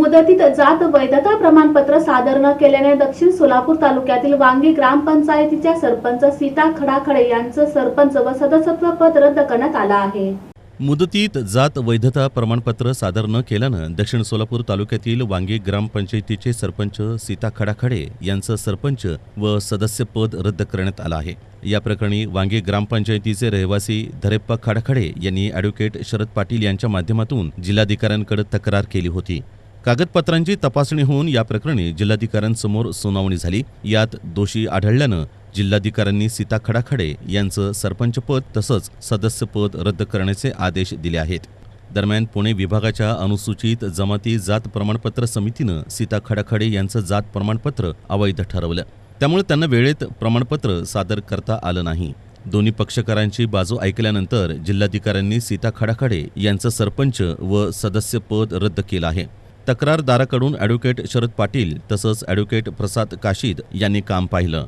मुदतीत जात वैधता प्रमाणपत्र सादर न केल्याने दक्षिण सोलापूर तालुक्यातील वांगी ग्रामपंचायतीच्या सरपंच सीता खडाखडे यांचं सरपंच व सदस्यत्व पद रद्द करण्यात आलं आहे. मुदतीत जात वैधता प्रमाणपत्र सादर न केल्यानं दक्षिण सोलापूर तालुक्यातील वांगी ग्रामपंचायतीचे सरपंच सीता खडाखडे यांचं सरपंच व सदस्यपद रद्द करण्यात आलं आहे. या प्रकरणी वांगी ग्रामपंचायतीचे रहिवासी धरेप्पा खडाखडे यांनी ॲडव्होकेट शरद पाटील यांच्या माध्यमातून जिल्हाधिकाऱ्यांकडे तक्रार केली होती. कागदपत्रांची तपासणी होऊन या प्रकरणी जिल्हाधिकाऱ्यांसमोर सुनावणी झाली. यात दोषी आढळल्यानं जिल्हाधिकाऱ्यांनी सीता खडाखडे यांचं सरपंचपद तसंच सदस्यपद रद्द करण्याचे आदेश दिले आहेत. दरम्यान पुणे विभागाच्या अनुसूचित जमाती जात प्रमाणपत्र समितीनं सीता खडाखडे यांचं जात प्रमाणपत्र अवैध ठरवलं. त्यामुळे त्यांना वेळेत प्रमाणपत्र सादर करता आलं नाही. दोन्ही पक्षकारांची बाजू ऐकल्यानंतर जिल्हाधिकाऱ्यांनी सीता खडाखडे यांचं सरपंच व सदस्यपद रद्द केलं आहे. तक्रारदाराकडून ॲडव्होकेट शरद पाटील तसंच ॲडव्होकेट प्रसाद काशीद यांनी काम पाहिलं.